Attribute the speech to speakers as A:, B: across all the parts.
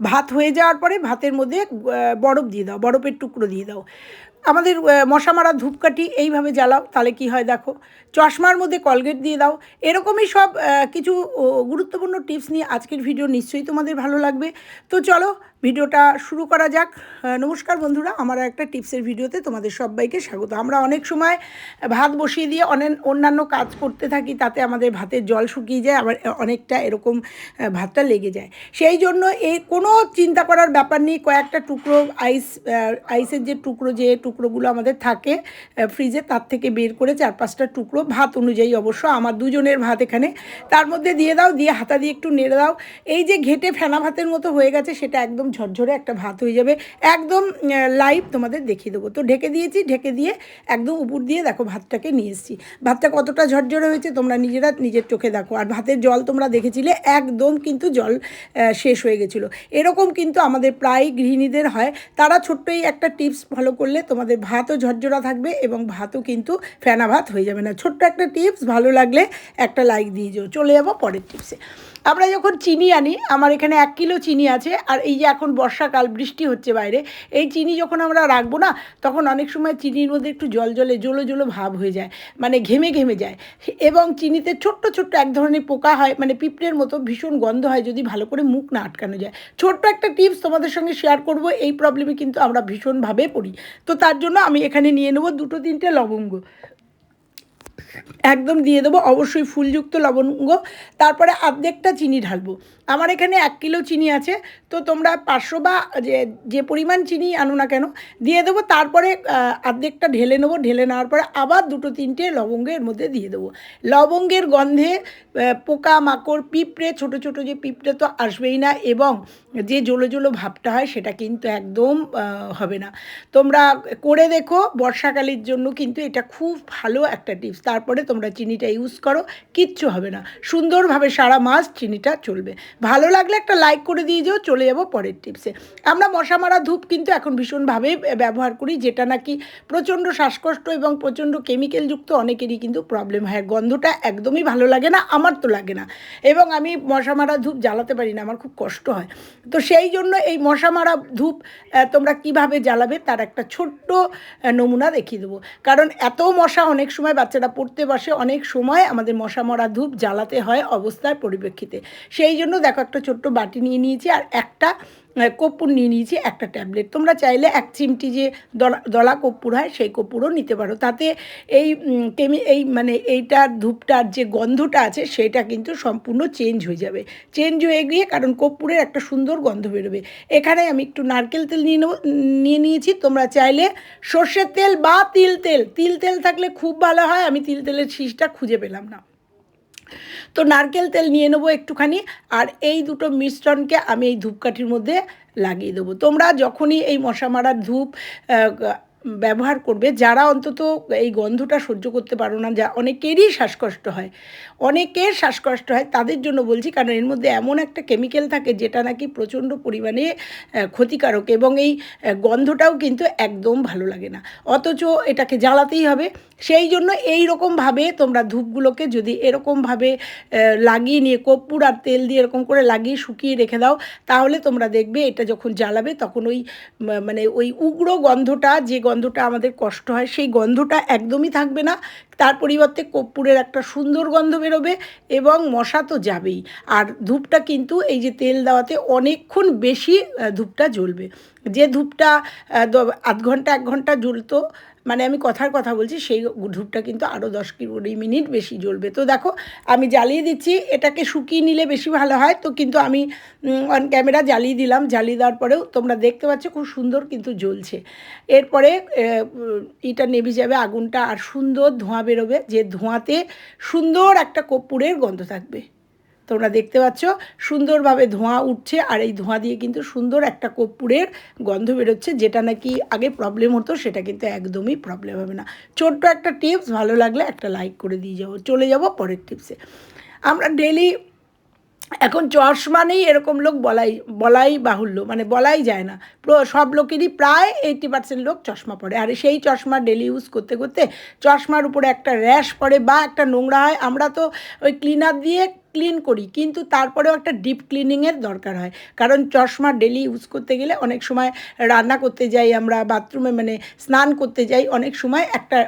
A: ভাত হয়ে যাওয়ার পরে ভাতের মধ্যে বরফ দিয়ে দাও, বরফের টুকরো দিয়ে দাও। আমাদের মশা মারা ধূপকাঠি এইভাবে জ্বালাও, তাহলে কি হয় দেখো, চশমার মধ্যে কলগেট দিয়ে দাও। এরকমই সব কিছু গুরুত্বপূর্ণ টিপস নিয়ে আজকের ভিডিও নিশ্চয়ই তোমাদের ভালো লাগবে। তো চলো ভিডিওটা শুরু করা যাক। নমস্কার বন্ধুরা, আমার একটা টিপসের ভিডিওতে তোমাদের সবাইকে স্বাগত। আমরা অনেক সময় ভাত বসিয়ে দিয়ে অনেক অন্যান্য কাজ করতে থাকি, তাতে আমাদের ভাতের জল শুকিয়ে যায়, আবার অনেকটা এরকম ভাতটা লেগে যায়। সেই জন্য এই কোনো চিন্তা করার ব্যাপার নেই, কয়েকটা টুকরো আইস আইসের যে টুকরো, যে টুকরোগুলো আমাদের থাকে ফ্রিজে তার থেকে বের করে চার পাঁচটা টুকরো ভাত অনুযায়ী অবশ্য আমার দুজনের ভাত এখানে। তার মধ্যে দিয়ে দাও, দিয়ে হাতা দিয়ে একটু নেড়ে দাও। এই যে ঘেটে ফেনা ভাতের মতো হয়ে গেছে, সেটা একদম ঝরঝরে একটা ভাত হয়ে যাবে। একদম লাইভ তোমাদের দেখিয়ে দেবো। তো ঢেকে দিয়েছি, ঢেকে দিয়ে একদম উপর দিয়ে দেখো ভাতটাকে নিয়ে এসেছি। ভাতটা কতটা ঝরঝরে হয়েছে তোমরা নিজেরা নিজের চোখে দেখো। আর ভাতের জল তোমরা দেখেছিলে, একদম কিন্তু জল শেষ হয়ে গেছিল। এরকম কিন্তু আমাদের প্রায় গৃহিণীদের হয়। তারা ছোট্ট এই একটা টিপস ফলো করলে তোমাদের ভাতও ঝরঝরা থাকবে এবং ভাতও কিন্তু ফেনা ভাত হয়ে যাবে না। ছোট্ট একটা টিপস, ভালো লাগলে একটা লাইক দিয়ে যাও চলে যাব পরের টিপসে। আমরা যখন চিনি আনি, আমার এখানে এক কিলো চিনি আছে, আর এই যে এখন বর্ষাকাল, বৃষ্টি হচ্ছে বাইরে, এই চিনি যখন আমরা রাখব না, তখন অনেক সময় চিনির মধ্যে একটু জল জলে জলো জলো ভাব হয়ে যায় মানে ঘেমে ঘেমে যায়। এবং চিনিতে ছোট্ট ছোট্ট এক ধরনের পোকা হয় মানে পিঁপড়ের মতো ভীষণ গন্ধ হয় যদি ভালো করে মুখ না আটকানো যায়। ছোট্ট একটা টিপস তোমাদের সঙ্গে শেয়ার করব, এই প্রবলেমে কিন্তু আমরা ভীষণভাবে পড়ি। তো তার জন্য আমি এখানে নিয়ে নেব দুটো তিনটে লবঙ্গ। একদম দিয়ে দেবো অবশ্যই ফুলযুক্ত লবঙ্গ। তারপরে আর্ধেকটা চিনি ঢালবো। আমার এখানে এক কিলো চিনি আছে, তো তোমরা পাঁচশো বা যে যে পরিমাণ চিনি আনো না কেন, দিয়ে দেবো, তারপরে অর্ধেকটা ঢেলে নেব, ঢেলে নেওয়ার পরে আবার দুটো তিনটে লবঙ্গের মধ্যে দিয়ে দেবো। লবঙ্গের গন্ধে পোকা, মাকড়, পিঁপড়ে, ছোটো ছোটো যে পিঁপড়ে তো আসবেই না, এবং যে জলো জলো ভাবটা হয়, সেটা কিন্তু একদম হবে না। তোমরা করে দেখো, বর্ষাকালের জন্য কিন্তু এটা খুব ভালো একটা টিপস। তারপরে তোমরা চিনিটা ইউজ করো, কিচ্ছু হবে না। সুন্দরভাবে সারা মাস চিনিটা চলবে। ভালো লাগলে একটা লাইক করে দিয়ে যেও, চলে যাব পরের টিপসে আমরা মশা মারা ধূপ কিন্তু এখন ভীষণভাবে ব্যবহার করি, যেটা নাকি প্রচণ্ড শ্বাসকষ্ট এবং প্রচণ্ড কেমিক্যালযুক্ত অনেকেরই কিন্তু প্রবলেম হয়। গন্ধটা একদমই ভালো লাগে না, আমার তো লাগে না। এবং আমি মশা মারা ধূপ জ্বালাতে পারি না, আমার খুব কষ্ট হয়। তো সেই জন্য এই মশা মারা ধূপ তোমরা কীভাবে জ্বালাবে তার একটা ছোট্ট নমুনা দেখিয়ে দেবো। কারণ এত মশা অনেক সময় বাচ্চারা পড়তে বসে, অনেক সময় আমাদের মশা মরা ধূপ জ্বালাতে হয় অবস্থার পরিপ্রেক্ষিতে। সেই জন্য দেখো, একটা ছোট্ট বাটি নিয়ে নিয়েছি আর একটা কর্পূর নিয়ে নিয়েছি, একটা ট্যাবলেট। তোমরা চাইলে এক চিমটি যে দলা দলা কর্পূর হয়, সেই কর্পূরও নিতে পারো। তাতে এই কেমি, এই মানে এইটার ধূপটার যে গন্ধটা আছে, সেটা কিন্তু সম্পূর্ণ চেঞ্জ হয়ে যাবে। চেঞ্জ হয়ে গিয়ে কারণ কর্পূরের একটা সুন্দর গন্ধ বেরোবে। এখানে আমি একটু নারকেল তেল নিয়ে নেব, নিয়ে নিয়েছি। তোমরা চাইলে সর্ষের তেল বা তিল তেল। তিল তেল থাকলে খুব ভালো হয়, আমি তিল তেলের শীষটা খুঁজে পেলাম না। তো নারকেল তেল নিয়ে নেব একটুখানি, আর এই দুটো মিশ্রণকে আমি এই ধূপকাঠির মধ্যে লাগিয়ে দেবো। তোমরা যখনই এই মশা মারার ধূপ ব্যবহার করবে, যারা অন্তত এই গন্ধটা সহ্য করতে পারো না, যা অনেকেরই শ্বাসকষ্ট হয়। অনেকের শ্বাসকষ্ট হয়, তাদের জন্য বলছি, কারণ এর মধ্যে এমন একটা কেমিক্যাল থাকে, যেটা নাকি প্রচণ্ড পরিমাণে ক্ষতিকারক এবং এই গন্ধটাও কিন্তু একদম ভালো লাগে না। অথচ এটাকে জ্বালাতেই হবে। সেই জন্য এই রকমভাবে তোমরা ধূপগুলোকে যদি এরকমভাবে লাগিয়ে নিয়ে কর্পূর আর তেল দিয়ে এরকম করে লাগিয়ে শুকিয়ে রেখে দাও, তাহলে তোমরা দেখবে এটা যখন জ্বালাবে, তখন ওই মানে ওই উগ্র গন্ধটা, যে গন্ধটা আমাদের কষ্ট হয়, সেই গন্ধটা একদমই থাকবে না। তার পরিবর্তে কর্পূরের একটা সুন্দর গন্ধ বেরোবে এবং মশা তো যাবেই। আর ধূপটা কিন্তু এই যে তেল দেওয়াতে অনেকক্ষণ বেশি ধূপটা জ্বলবে। যে ধূপটা আধ ঘণ্টা এক ঘণ্টা জ্বলতো মানে আমি কথার কথা বলছি, সেই ধূপটা কিন্তু আরও দশ কুড়ি মিনিট বেশি জ্বলবে। তো দেখো, আমি জ্বালিয়ে দিচ্ছি, এটাকে শুকিয়ে নিলে বেশি ভালো হয়। তো কিন্তু আমি অন ক্যামেরা জ্বালিয়ে দিলাম, জ্বালিয়ে দেওয়ার পরেও তোমরা দেখতে পাচ্ছ খুব সুন্দর কিন্তু জ্বলছে। এরপরে এটা নেভে যাবে আগুনটা, আর সুন্দর ধোঁয়া বেরোবে, যে ধোঁয়াতে সুন্দর একটা কর্পূরের গন্ধ থাকবে। তোমরা দেখতে পাচ্ছ, সুন্দরভাবে ধোঁয়া উঠছে আর এই ধোঁয়া দিয়ে কিন্তু সুন্দর একটা কর্পূরের গন্ধ বেরোচ্ছে, যেটা নাকি আগে প্রবলেম হতো, সেটা কিন্তু একদমই প্রবলেম হবে না। ছোট্ট একটা টিপস ভালো লাগলে একটা লাইক করে দিয়ে যাব। চলে যাব পরের টিপসে আমরা ডেলি এখন চশমা নেই এরকম লোক বলাই বলাই বাহুল্য মানে বলাই যায় না। সব লোকেরই প্রায় এইটি পার্সেন্ট লোক চশমা পরে। আর সেই চশমা ডেলি ইউজ করতে করতে চশমার উপরে একটা র্যাশ পড়ে বা একটা নোংরা হয়। আমরা তো ওই ক্লিনার দিয়ে ক্লিন করি, কিন্তু তারপরেও একটা ডিপ ক্লিনিংয়ের দরকার হয়। কারণ চশমা ডেলি ইউজ করতে গেলে অনেক সময় রান্না করতে যাই আমরা বাথরুমে মানে স্নান করতে যাই, অনেক সময় একটা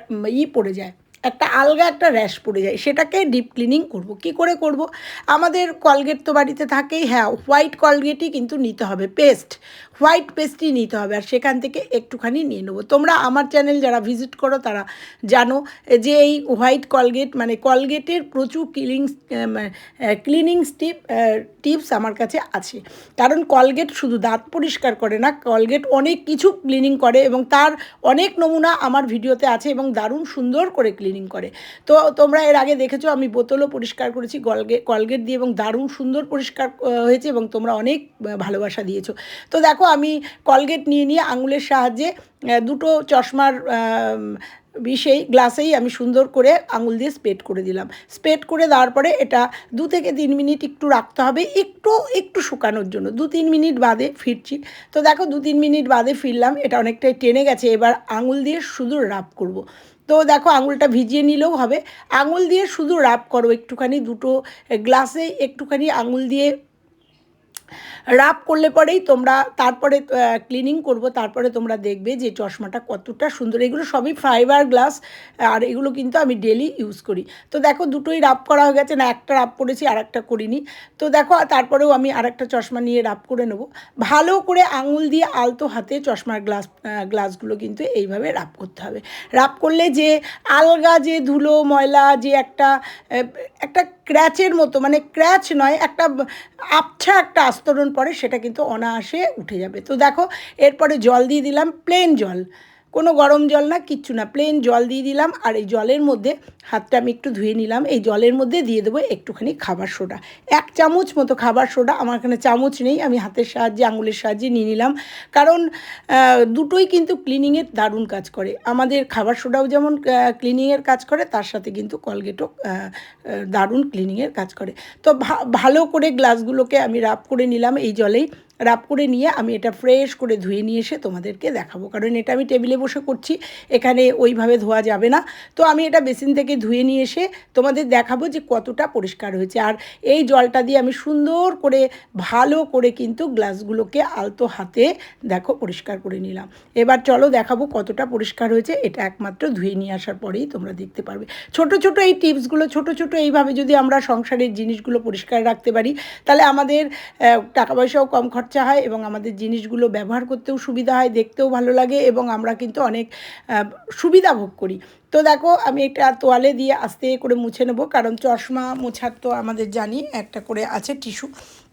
A: ই পড়ে যায়। একটা আলগা একটা র্যাশ পড়ে যায়। সেটাকে ডিপ ক্লিনিং করব। কি করে করব? আমাদের কলগেট তো বাড়িতে থাকেই হ্যাঁ হোয়াইট কলগেটই কিন্তু নিতে হবে। পেস্ট হোয়াইট পেস্টই নিতে হবে, আর সেখান থেকে একটুখানি নিয়ে নেব। তোমরা আমার চ্যানেল যারা ভিজিট করো, তারা জানো যে এই হোয়াইট কলগেট মানে কলগেটের প্রচুর ক্লিনিং ক্লিনিং স্টিপ টিপস আমার কাছে আছে। কারণ কলগেট শুধু দাঁত পরিষ্কার করে না কলগেট অনেক কিছু ক্লিনিং করে এবং তার অনেক নমুনা আমার ভিডিওতে আছে এবং দারুণ সুন্দর করে ক্লিনিং করে। তো তোমরা এর আগে দেখেছ, আমি বোতলও পরিষ্কার করেছি কলগেট কলগেট দিয়ে এবং দারুণ সুন্দর পরিষ্কার হয়েছে এবং তোমরা অনেক ভালোবাসা দিয়েছ। তো দেখো আমি কলগেট নিয়ে নিয়ে আঙুলের সাহায্যে দুটো চশমার বিষেই গ্লাসেই আমি সুন্দর করে আঙুল দিয়ে স্পেট করে দিলাম। স্পেট করে দেওয়ার পরে এটা দু থেকে তিন মিনিট একটু রাখতে হবে, একটু একটু শুকানোর জন্য। দু তিন মিনিট বাদে ফিরছি। তো দেখো দু তিন মিনিট বাদে ফিরলাম, এটা অনেকটাই টেনে গেছে, এবার আঙুল দিয়ে শুধু রাব করব। তো দেখো আঙুলটা ভিজিয়ে নিলেও হবে। আঙুল দিয়ে শুধু রাব করো একটুখানি, দুটো গ্লাসে একটুখানি আঙুল দিয়ে রাব করলে পরেই তোমরা তারপরে ক্লিনিং করব, তারপরে তোমরা দেখবে যে চশমাটা কতটা সুন্দর। এগুলো সবই ফাইবার গ্লাস আর এগুলো কিন্তু আমি ডেলি ইউজ করি। তো দেখো দুটোই রাব করা হয়ে গেছে, না একটা রাব করেছি, আর একটা করিনি। তো দেখো তারপরেও আমি আরেকটা চশমা নিয়ে রাব করে নেব। ভালো করে আঙুল দিয়ে আলতো হাতে চশমার গ্লাস গ্লাসগুলো কিন্তু এইভাবে রাব করতে হবে। রাব করলে যে আলগা যে ধুলো, ময়লা, যে একটা একটা ক্র্যাচের মতো মানে ক্র্যাচ নয়, একটা আবছা একটা আস্তরণ পরে সেটা কিন্তু অনায়াসে উঠে যাবে। তো দেখো, এরপরে জল দিয়ে দিলাম প্লেন জল। কোনো গরম জল না, কিচ্ছু না। প্লেন জল দিয়ে দিলাম আর এই জলের মধ্যে হাতটা আমি একটু ধুয়ে নিলাম। এই জলের মধ্যে দিয়ে দেবো একটুখানি খাবার সোডা। এক চামচ মতো খাবার সোডা, আমার এখানে চামচ নেই, আমি হাতের সাহায্যে, আঙুলের সাহায্যে নিয়ে নিলাম। কারণ দুটোই কিন্তু ক্লিনিংয়ের দারুণ কাজ করে। আমাদের খাবার সোডাও যেমন ক্লিনিংয়ের কাজ করে, তার সাথে কিন্তু কলগেটও দারুণ ক্লিনিংয়ের কাজ করে। তো ভালো করে গ্লাসগুলোকে আমি রাব করে নিলাম এই জলেই। রাব করে নিয়ে আমি এটা ফ্রেশ করে ধুয়ে নিয়ে এসে তোমাদেরকে দেখাবো। কারণ এটা আমি টেবিলে বসে করছি, এখানে ওইভাবে ধোয়া যাবে না। তো আমি এটা বেসিন থেকে ধুয়ে নিয়ে এসে তোমাদের দেখাবো যে কতটা পরিষ্কার হয়েছে। আর এই জলটা দিয়ে আমি সুন্দর করে, ভালো করে কিন্তু গ্লাসগুলোকে আলতো হাতে দেখো পরিষ্কার করে নিলাম। এবার চলো দেখাবো কতটা পরিষ্কার হয়েছে। এটা একমাত্র ধুয়ে নিয়ে আসার পরেই তোমরা দেখতে পারবে। ছোট ছোট এই টিপসগুলো, ছোট ছোট এইভাবে যদি আমরা সংসারের জিনিসগুলো পরিষ্কার রাখতে পারি, তাহলে আমাদের টাকা পয়সাও কম খরচা হয় এবং আমাদের জিনিসগুলো ব্যবহার করতেও সুবিধা হয়, দেখতেও ভালো লাগে এবং আমরা কিন্তু অনেক সুবিধা ভোগ করি। তো দেখো, আমি এটা তোয়ালে দিয়ে আস্তে করে মুছে নেব, কারণ চশমা মোছার তো আমাদের জানি, একটা করে আছে টিস্যু।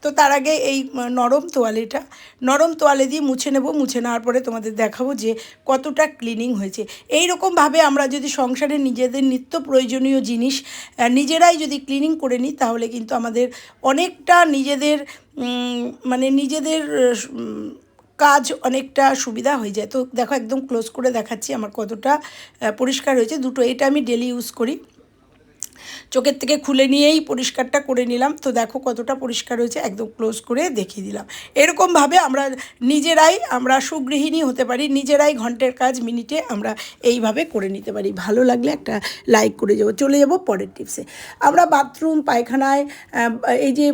A: তো তার আগে এই নরম তোয়ালেটা, নরম তোয়ালে দিয়ে মুছে নেব, মুছে নেওয়ার পরে তোমাদের দেখাবো যে কতটা ক্লিনিং হয়েছে। এই রকমভাবে আমরা যদি সংসারে নিজেদের নিত্য প্রয়োজনীয় জিনিস নিজেরাই যদি ক্লিনিং করে নিই, তাহলে কিন্তু আমাদের অনেকটা নিজেদের মানে নিজেদের কাজ অনেকটা সুবিধা হয়ে যায়। তো দেখো একদম ক্লোজ করে দেখাচ্ছি আমার কতটা পরিষ্কার হয়েছে। দুটো এটা আমি ডেলি ইউজ করি। চোখের থেকে খুলে নিয়েই পরিষ্কারটা করে নিলাম। তো দেখো কতটা পরিষ্কার হয়েছে, একদম ক্লোজ করে দেখিয়ে দিলাম। এরকমভাবে আমরা নিজেরাই আমরা সুগৃহিণী হতে পারি, নিজেরাই ঘন্টের কাজ মিনিটে আমরা এইভাবে করে নিতে পারি। ভালো লাগলে একটা লাইক করে যাব। চলে যাব পরের টিপসে আমরা বাথরুম পায়খানায় এই যে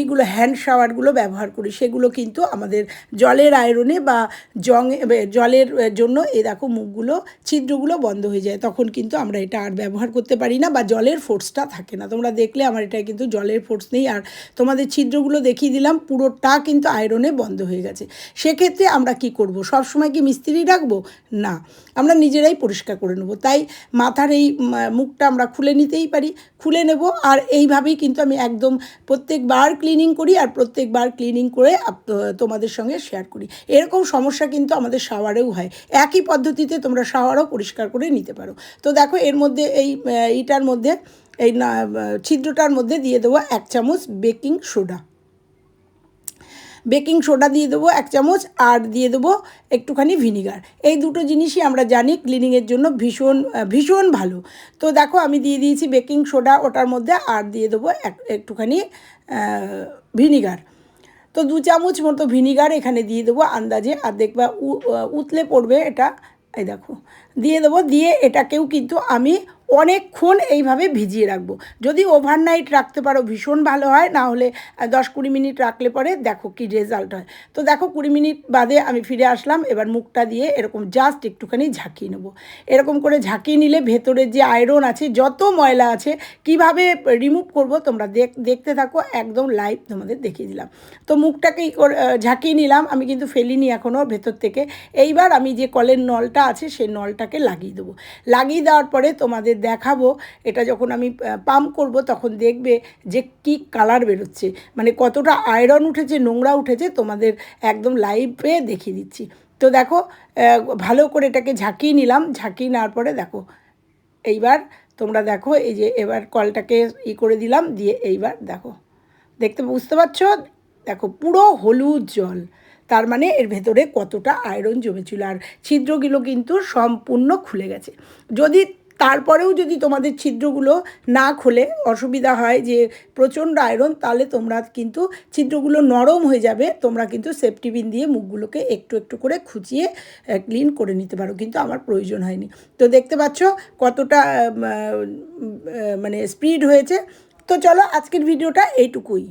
A: ইগুলো হ্যান্ড শাওয়ারগুলো ব্যবহার করি। সেগুলো কিন্তু আমাদের জলের আয়রনে বা জং, জলের জন্য এ দেখো মুখগুলো, ছিদ্রগুলো বন্ধ হয়ে যায়। তখন কিন্তু আমরা এটা আর ব্যবহার করতে পারি না বা জলের ফোর্সটা থাকে না। তোমরা দেখলে আমার এটা কিন্তু জলের ফোর্স নেই। আর তোমাদের ছিদ্রগুলো দেখিয়ে দিলাম পুরোটা কিন্তু আয়রনে বন্ধ হয়ে গেছে। সেক্ষেত্রে আমরা কি করব? সব সময় কি মিস্ত্রি রাখব? না আমরা নিজেরাই পরিষ্কার করে নেব। তাই মাথার এই মুখটা আমরা খুলে নিতেই পারি খুলে নেব। আর এইভাবেই কিন্তু আমি একদম প্রত্যেকবার ক্লিনিং করি আর প্রত্যেকবার ক্লিনিং করে তোমাদের সঙ্গে শেয়ার করি। এরকম সমস্যা কিন্তু আমাদের শাওয়ারেও হয়। একই পদ্ধতিতে তোমরা শাওয়ারও পরিষ্কার করে নিতে পারো। তো দেখো এর মধ্যে এই আহ, এইটার মধ্যে এই ছিদ্রটার মধ্যে দিয়ে দেবো এক চামচ বেকিং সোডা। বেকিং সোডা দিয়ে দেবো এক চামচ আর দিয়ে দেবো একটুখানি ভিনিগার। এই দুটো জিনিসই আমরা জানি ক্লিনিংয়ের জন্য ভীষণ ভীষণ ভালো। তো দেখো, আমি দিয়ে দিয়েছি বেকিং সোডা, ওটার মধ্যে আর দিয়ে দেবো এক- একটুখানি ভিনিগার। তো দু চামচ মতো ভিনিগার এখানে দিয়ে দেবো আন্দাজে, আর দেখবা উতলে পড়বে এটা। এই দেখো, দিয়ে দেবো, দিয়ে এটাকেও কিন্তু আমি অনেকক্ষণ এইভাবে ভিজিয়ে রাখব। যদি ওভারনাইট রাখতে পারো ভীষণ ভালো হয় না হলে দশ কুড়ি মিনিট রাখলে পরে দেখো কি রেজাল্ট হয়। তো দেখো কুড়ি মিনিট বাদে আমি ফিরে আসলাম এবার মুখটা দিয়ে এরকম জাস্ট একটুখানি ঝাঁকিয়ে নেব। এরকম করে ঝাঁকিয়ে নিলে ভেতরের যে আয়রন আছে যত ময়লা আছে কীভাবে রিমুভ করব তোমরা দেখ দেখতে থাকো একদম লাইভ তোমাদের দেখিয়ে দিলাম। তো মুখটাকে করে, ঝাঁকিয়ে নিলাম আমি কিন্তু ফেলিনি এখনও ভেতর থেকে। এইবার আমি যে কলের নলটা আছে সেই নলটাকে লাগিয়ে দেবো। লাগিয়ে দেওয়ার পরে তোমাদের দেখাবো, এটা যখন আমি পাম্প করব তখন দেখবে যে কি কালার বেরোচ্ছে। মানে কতটা আয়রন উঠেছে, নোংরা উঠেছে, তোমাদের একদম লাইভে দেখিয়ে দিচ্ছি। তো দেখো ভালো করে এটাকে ঝাঁকিয়ে নিলাম, ঝাঁকিয়ে নেওয়ার পরে দেখো, এইবার তোমরা দেখো, এই যে এবার কলটাকে ই করে দিলাম, দিয়ে এইবার দেখো, দেখতে বুঝতে পারছ? দেখো, পুরো হলুদ জল, তার মানে এর ভেতরে কতটা আয়রন জমেছিল। আর ছিদ্রগুলো কিন্তু সম্পূর্ণ খুলে গেছে। যদি তারপরেও যদি তোমাদের ছিদ্রগুলো না খুলে অসুবিধা হয় যে প্রচণ্ড আয়রন তাহলে তোমরা কিন্তু ছিদ্রগুলো নরম হয়ে যাবে। তোমরা কিন্তু সেফটি বিন দিয়ে মুখগুলোকে একটু একটু করে খুঁচিয়ে ক্লিন করে নিতে পারো। কিন্তু আমার প্রয়োজন হয়নি। তো দেখতে পাচ্ছ কতটা মানে স্পিড হয়েছে। তো চলো আজকের ভিডিওটা এইটুকুই।